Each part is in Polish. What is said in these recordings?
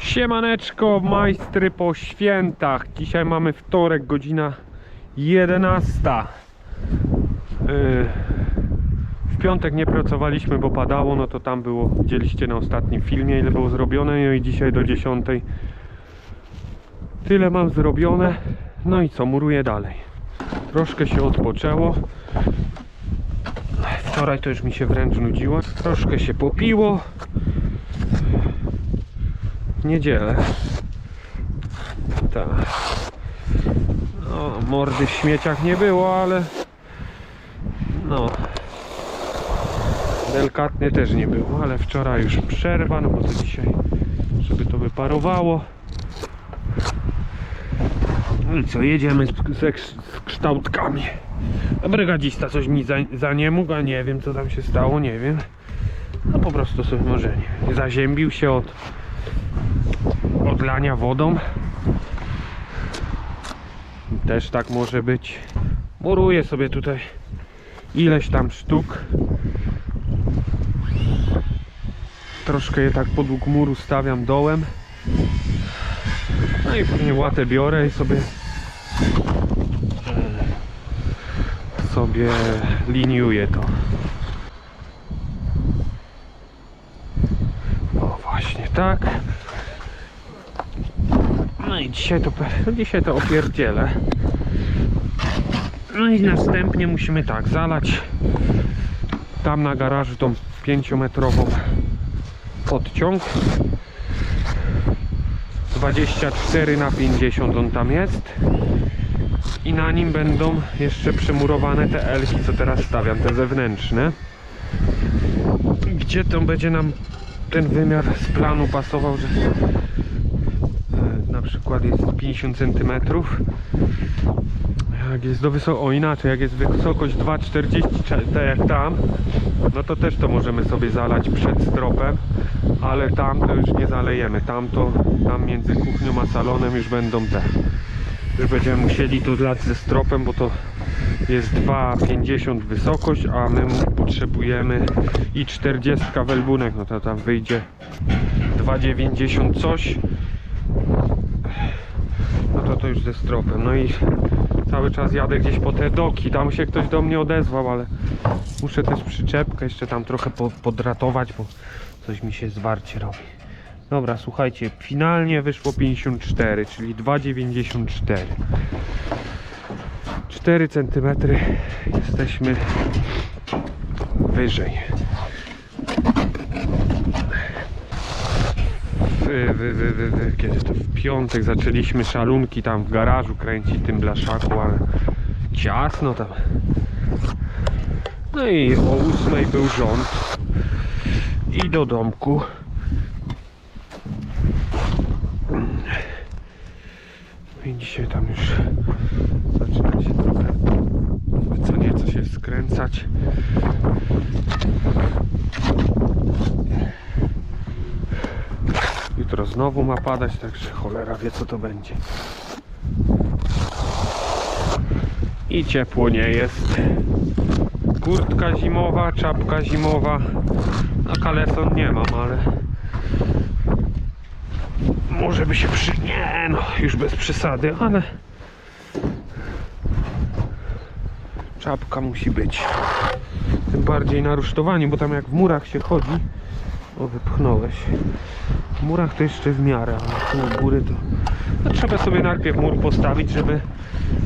Siemaneczko, majstry po świętach. Dzisiaj mamy wtorek, godzina 11. Yy, W piątek nie pracowaliśmy, bo padało, no to tam było, widzieliście na ostatnim filmie ile było zrobione, no i dzisiaj do 10. Tyle mam zrobione, no i co, muruję dalej. Troszkę się odpoczęło. Wczoraj to już mi się wręcz nudziło. Troszkę się popiło. Niedzielę. Tak. No, mordy w śmieciach nie było, ale no delikatnie też nie było, ale wczoraj już przerwa, no bo to dzisiaj, żeby to wyparowało. No i co, jedziemy z, ze, z kształtkami. Brygadzista coś mi za, za nie mógł, a nie wiem co tam się stało, nie wiem. No po prostu sobie może nie zaziębił się od odlania wodą. Też tak może być. Muruję sobie tutaj ileś tam sztuk. Troszkę je tak podług muru stawiam dołem. No i później łatę biorę i sobie sobie liniuję to. O właśnie tak. No i dzisiaj to, pe- dzisiaj to opierdzielę. No i następnie musimy tak, zalać tam na garażu tą 5-metrową podciąg. 24 na 50 on tam jest. I na nim będą jeszcze przymurowane te elki, co teraz stawiam, te zewnętrzne. Gdzie to będzie nam ten wymiar z planu pasował, że na przykład jest 50 cm jak jest do wysokości, o inaczej, jak jest wysokość 2,40 cze- tak jak tam no to też to możemy sobie zalać przed stropem ale tam to już nie zalejemy. Tam to, tam między kuchnią a salonem już będą te. Już będziemy musieli to zlać ze stropem, bo to jest 2,50 wysokość, a my potrzebujemy i 40 welbunek, no to tam wyjdzie 2,90 coś no to to już ze stropem no i cały czas jadę gdzieś po te doki. Tam się ktoś do mnie odezwał, ale muszę też przyczepkę jeszcze tam trochę po, podratować, bo coś mi się zwarcie robi. Dobra, słuchajcie, finalnie wyszło 54, czyli 2,94 4 cm jesteśmy wyżej. Wy, wy, wy, kiedy to w piątek zaczęliśmy szalunki tam w garażu kręcić tym blaszaku, ale ciasno tam. No i o 8 był rząd i do domku. No I dzisiaj tam już zaczyna się trochę co nieco się skręcać. Jutro znowu ma padać, także cholera wie co to będzie. I ciepło nie jest. Kurtka zimowa, czapka zimowa. No kaleson nie mam, ale może by się przy... Nie no, już bez przesady, ale czapka musi być. Tym bardziej na rusztowaniu, bo tam jak w murach się chodzi, o wypchnąłeś. W murach to jeszcze w miarę, ale tu u góry to... No, trzeba sobie najpierw mur postawić, żeby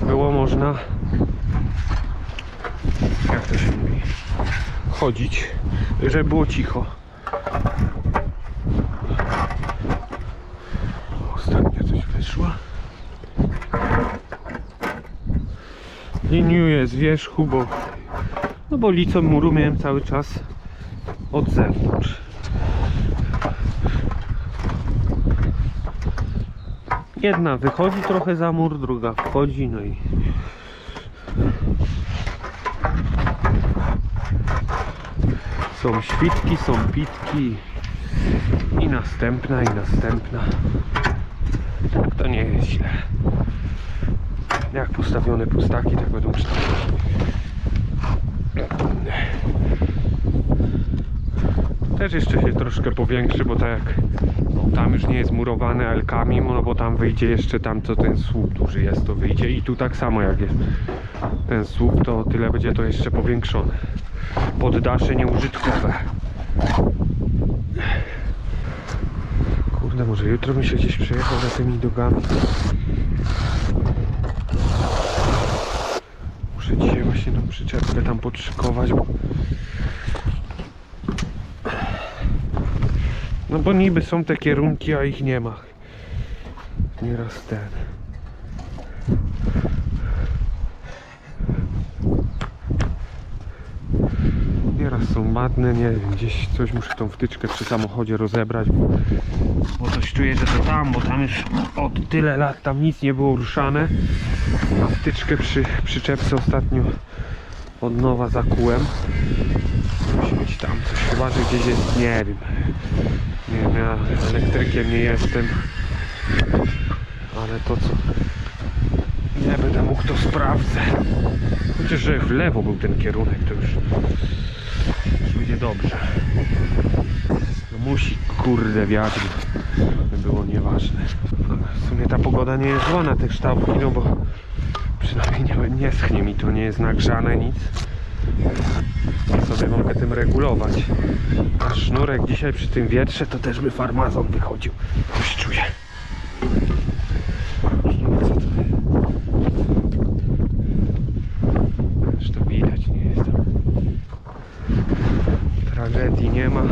było można jak to się mówi chodzić, żeby było cicho. Ostatnio coś wyszło. Liniuję z wierzchu, bo no bo licą muru miałem cały czas od zewnątrz. Jedna wychodzi trochę za mur, druga wchodzi, no i są świtki, są pitki i następna, i następna. Tak to nie jest źle. Jak postawione pustaki, tak będą cztery. Też jeszcze się troszkę powiększy, bo tak jak No, tam już nie jest murowane elkami, no bo tam wyjdzie jeszcze tam co ten słup duży jest, to wyjdzie i tu tak samo jak jest ten słup, to tyle będzie to jeszcze powiększone. Poddasze nieużytkowe. Kurde, może jutro bym się gdzieś przejechał za tymi dogami. Muszę dzisiaj właśnie tą przyczepkę tam podszykować, bo... No bo niby są te kierunki, a ich nie ma. Nieraz ten. Nieraz są madne, nie wiem, gdzieś coś muszę tą wtyczkę przy samochodzie rozebrać, bo, bo coś czuję, że to tam, bo tam już od tyle lat tam nic nie było ruszane. A wtyczkę przy przyczepce ostatnio od nowa zakułem. Musi być tam coś, chyba że gdzieś jest, nie wiem. Nie wiem, ja elektrykiem nie jestem. Ale to co nie będę mógł to sprawdzę. Chociaż że w lewo był ten kierunek, to już, już będzie dobrze. No musi kurde wiatr, by było nieważne. W sumie ta pogoda nie jest zła na te kształtki, no bo przynajmniej nie, nie schnie mi to, nie jest nagrzane nic. Sobie mogę tym regulować. A sznurek dzisiaj przy tym wietrze to też by farmazon wychodził. Już czuję. To widać, nie jest. Tragedii nie ma.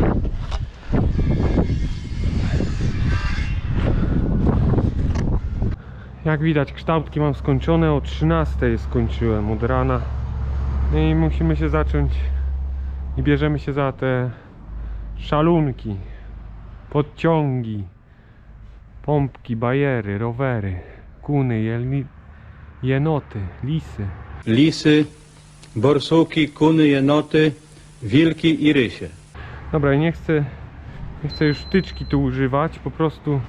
Jak widać kształtki mam skończone, o 13 je skończyłem od rana. No i musimy się zacząć i bierzemy się za te szalunki, podciągi, pompki, bajery, rowery, kuny, jelni, jenoty, lisy. lisy, borsuki, kuny, jenoty, wilki i rysie. Dobra, nie chcę, nie chcę już tyczki tu używać, po prostu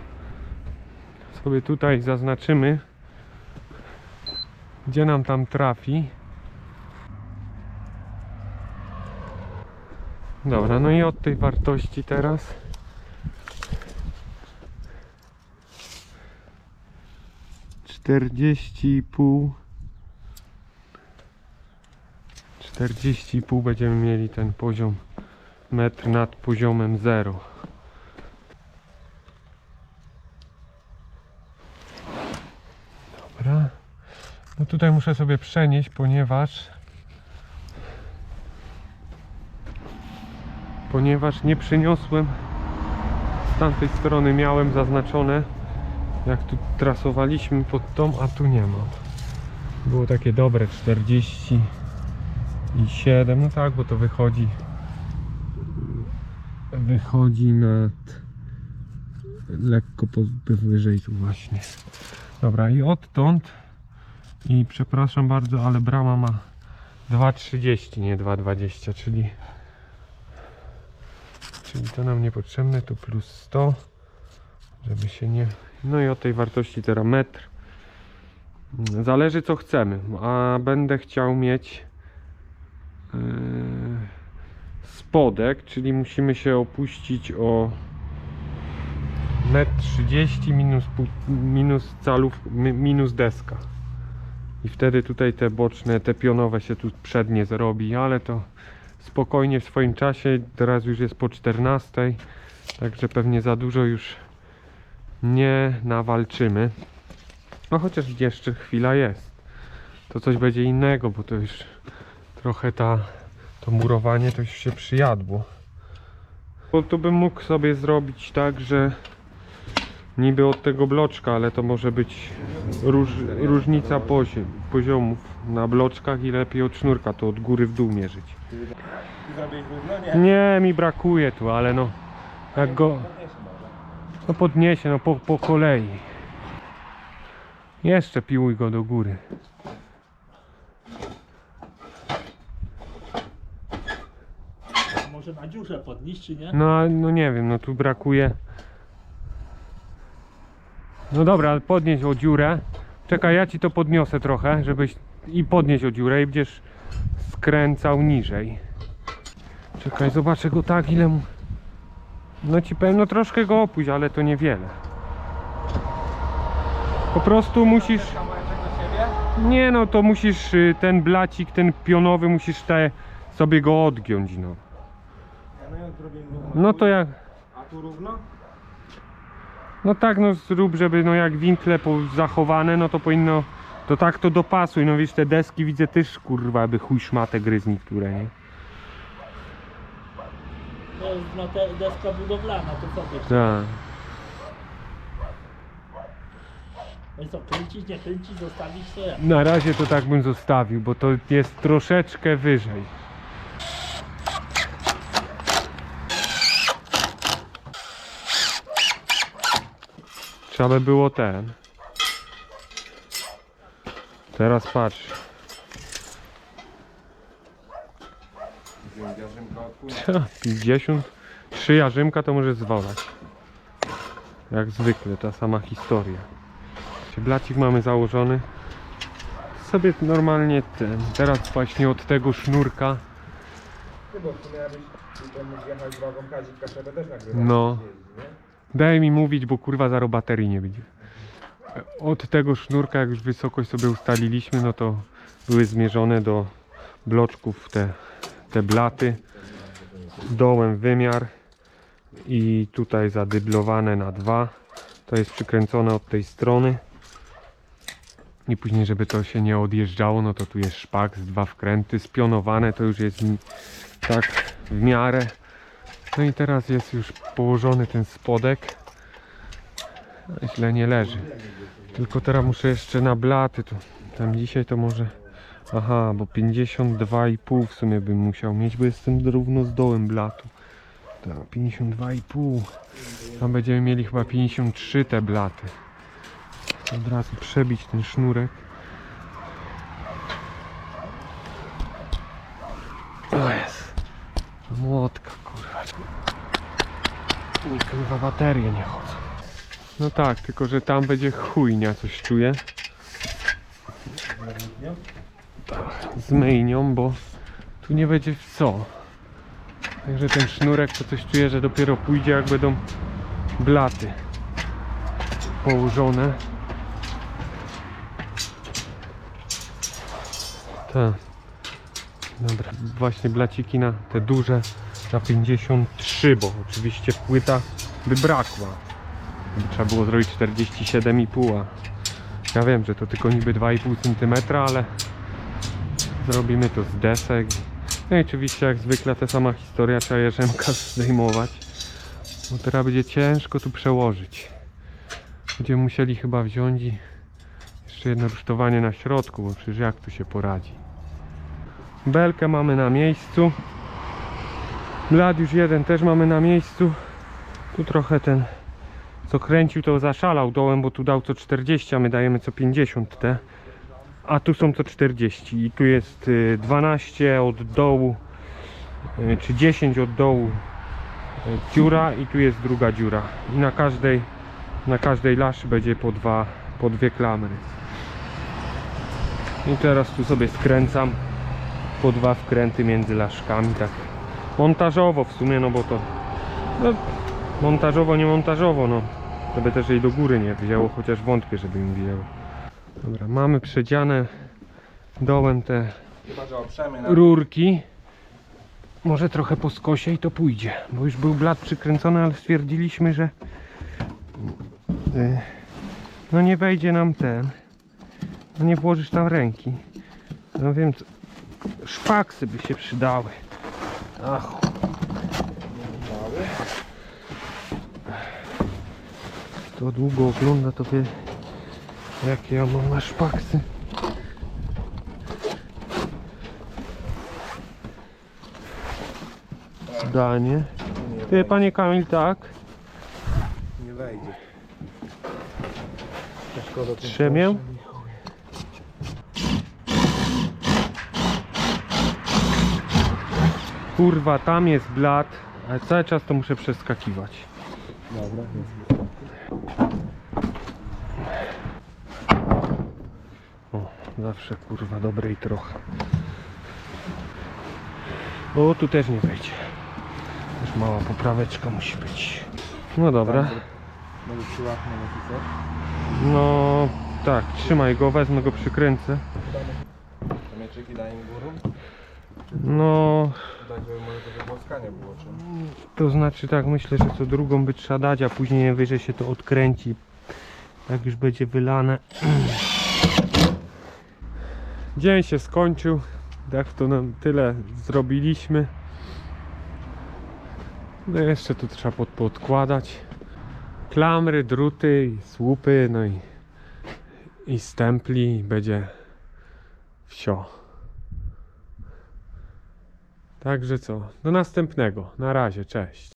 sobie tutaj zaznaczymy, gdzie nam tam trafi. Dobra, no i od tej wartości teraz czterdzieści pół czterdzieści pół będziemy mieli ten poziom metr nad poziomem zero. Dobra. No tutaj muszę sobie przenieść, ponieważ ponieważ nie przyniosłem z tamtej strony miałem zaznaczone jak tu trasowaliśmy pod tą, a tu nie mam. Było takie dobre 40 i 7, no tak, bo to wychodzi wychodzi nad lekko wyżej tu właśnie. Dobra i odtąd i przepraszam bardzo, ale brama ma 2,30 nie 2,20 czyli czyli to nam niepotrzebne tu plus 100 żeby się nie no i od tej wartości teraz metr zależy co chcemy a będę chciał mieć yy, spodek, czyli musimy się opuścić o 1,30 m minus, pół- minus calów, mi- minus deska. I wtedy tutaj te boczne, te pionowe się tu przednie zrobi, ale to spokojnie w swoim czasie. Teraz już jest po 14, także pewnie za dużo już nie nawalczymy. No chociaż jeszcze chwila jest. To coś będzie innego, bo to już trochę ta to murowanie to już się przyjadło. Bo tu bym mógł sobie zrobić tak, że niby od tego bloczka, ale to może być róż, różnica poziom, poziomów na bloczkach i lepiej od sznurka, to od góry w dół mierzyć. Zrobić? Nie. Mi brakuje tu, ale no jak go no podniesie, no po, po kolei. Jeszcze piłuj go do góry. Może na dziurze podnieść, czy nie? No, no nie wiem, no tu brakuje. No dobra, ale podnieś o dziurę. Czekaj, ja ci to podniosę trochę, żebyś i podnieść o dziurę i będziesz skręcał niżej. Czekaj, zobaczę go tak, ile mu. No ci powiem, no troszkę go opuść, ale to niewiele. Po prostu musisz... Nie no, to musisz y, ten blacik, ten pionowy, musisz te sobie go odgiąć, no. No to jak... A tu równo? No tak, no zrób, żeby no jak winkle zachowane, no to powinno... To tak to dopasuj, no wiesz, te deski widzę też, kurwa, by chuj szmatę gryz niektóre, nie? To jest no, te, deska budowlana, to co ty? Tak. No i co, kręcić, nie kręcić, zostawić to jak? Na razie to tak bym zostawił, bo to jest troszeczkę wyżej. Trzeba by było ten. Teraz patrz. 50. Trzy jarzymka to może zwalać. Jak zwykle, ta sama historia. Blacik mamy założony sobie normalnie ten, teraz właśnie od tego sznurka. No. daj mi mówić, bo kurwa zaro baterii nie będzie od tego sznurka jak już wysokość sobie ustaliliśmy no to były zmierzone do bloczków te, te blaty. Dołem wymiar i tutaj zadyblowane na dwa. To jest przykręcone od tej strony. I później żeby to się nie odjeżdżało no to tu jest szpak z dwa wkręty. Spionowane to już jest tak w miarę. No i teraz jest już położony ten spodek. Źle nie leży tylko teraz muszę jeszcze na blaty to tam dzisiaj to może aha bo 52,5 w sumie bym musiał mieć bo jestem równo z dołem blatu. Tak 52,5 tam będziemy mieli chyba 53 te blaty. Od razu przebić ten sznurek. O jest młotka kurwa. Mi kurwa baterie nie chodzą no tak, tylko że tam będzie chujnia, coś czuję. Tak, z myjnią, bo tu nie będzie w co. Także ten sznurek to coś czuję, że dopiero pójdzie jak będą blaty położone. Tak. Dobra, właśnie blaciki na te duże na 53, bo oczywiście płyta by brakła. Trzeba było zrobić 47,5. a Ja wiem, że to tylko niby 2,5 cm, ale zrobimy to z desek. No i oczywiście jak zwykle ta sama historia, trzeba jeżemka zdejmować. Bo teraz będzie ciężko tu przełożyć. Będziemy musieli chyba wziąć jeszcze jedno rusztowanie na środku, bo przecież jak tu się poradzi. Belkę mamy na miejscu. Blad już jeden też mamy na miejscu. Tu trochę ten co kręcił to zaszalał dołem, bo tu dał co 40, a my dajemy co 50 te. A tu są co 40 i tu jest y, 12 od dołu, y, czy 10 od dołu y, dziura i tu jest druga dziura. I na każdej, na każdej laszy będzie po dwa, po dwie klamry. I teraz tu sobie skręcam po dwa wkręty między laszkami, tak montażowo w sumie, no bo to no, montażowo, nie montażowo, no. Żeby też jej do góry nie wzięło, chociaż wątpię, żeby im wzięło. Dobra, mamy przedziane dołem te Chyba, że oprzemy na... rurki. Może trochę po skosie i to pójdzie, bo już był blat przykręcony, ale stwierdziliśmy, że y, no nie wejdzie nam ten. No nie włożysz tam ręki. No wiem, co- szpaksy by się przydały. Ach, Kto długo ogląda, to wie jakie ja mam na szpaksy. Danie. Ty, panie Kamil, tak? Nie wejdzie. Trzemię? Kurwa, tam jest blat, ale cały czas to muszę przeskakiwać. Dobra, jest. O, zawsze kurwa dobrej trochę. O, tu też nie wejdzie. Już mała popraweczka musi być. No dobra. Może na No tak, trzymaj go, wezmę go, przykręcę. Mieczyki daj im górą? No, Tak, żeby może było to znaczy tak, myślę, że co drugą by trzeba dać, a później najwyżej się to odkręci. Jak już będzie wylane. Dzień się skończył. Tak to nam tyle zrobiliśmy. No jeszcze tu trzeba pod, podkładać. Klamry, druty, słupy, no i, i stempli będzie wsio. Także co, do następnego. Na razie, cześć.